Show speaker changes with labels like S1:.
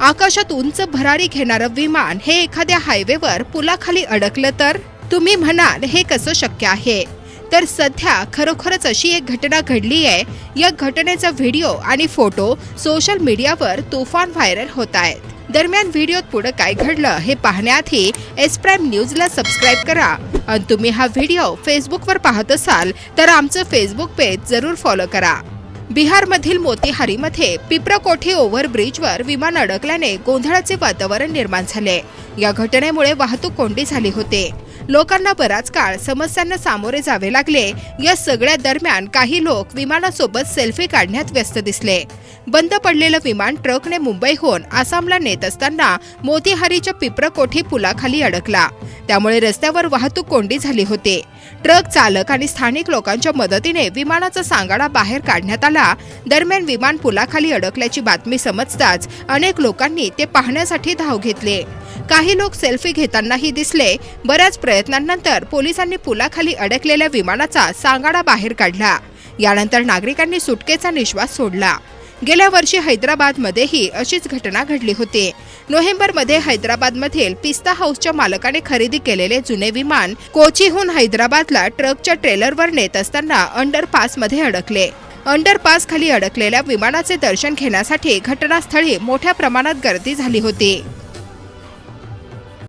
S1: आकाशात उंच भरारी घेणारं विमान हे एखाद्या हायवेवर पुलाखाली अडकलं तर? तुम्ही म्हणाल हे कसं शक्य आहे? तर सध्या खरोखरच अशी एक घटना घडली आहे. या घटनेचा व्हिडिओ आणि फोटो सोशल मीडियावर तुफान व्हायरल होत आहेत. दरम्यान व्हिडिओत पुढे काय घडलं हे पाहण्याआधी एस प्राईम न्यूजला सबस्क्राईब करा. आणि तुम्ही हा व्हिडिओ फेसबुकवर पाहत असाल तर आमचं फेसबुक पेज जरूर फॉलो करा. बिहारमधील मोतीहारीमध्ये पिप्रकोठी ओव्हरब्रिजवर विमान अडकल्याने गोंधळाचे वातावरण निर्माण झाले. या घटनेमुळे वाहतूक कोंडी झाली होते. लोकांना बराच काळ समस्यांना सामोरे जावे लागले. या सगळ्या दरम्यान काही लोक विमानासोबत सेल्फी काढण्यात व्यस्त दिसले. बंद पडलेलं विमान ट्रकने मुंबईहून आसामला नेत असताना मोतीहारीच्या पिप्रकोठी पुलाखाली अडकला. त्यामुळे रस्त्यावर वाहतूक कोंडी झाली होती. ट्रक चालक आणि स्थानिक लोकांच्या मदतीने विमानाचा सांगाडा बाहेर काढण्यात आला. दरम्यान विमान पुलाखाली अडकल्याची बातमी समजताच अनेक लोकांनी ते पाहण्यासाठी धाव घेतले. काही लोक सेल्फी घेतानाही दिसले. बऱ्याच प्रयत्नांनंतर पोलिसांनी पुलाखाली अडकलेल्या विमानाचा सांगाडा बाहेर काढला. यानंतर नागरिकांनी सुटकेचा निश्वास सोडला. गेल्या वर्षी हैदराबादमध्येही अशीच घटना घडली होती. नोव्हेंबरमध्ये हैदराबादमधील पिस्ता हाऊसच्या मालकाने खरेदी केलेले जुने विमान कोचीहून हैदराबादला ट्रकच्या ट्रेलरवर नेत असताना अंडरपासमध्ये अडकले. अंडरपास खाली अडकलेल्या विमानाचे दर्शन घेण्यासाठी घटनास्थळी मोठ्या प्रमाणात गर्दी झाली होती.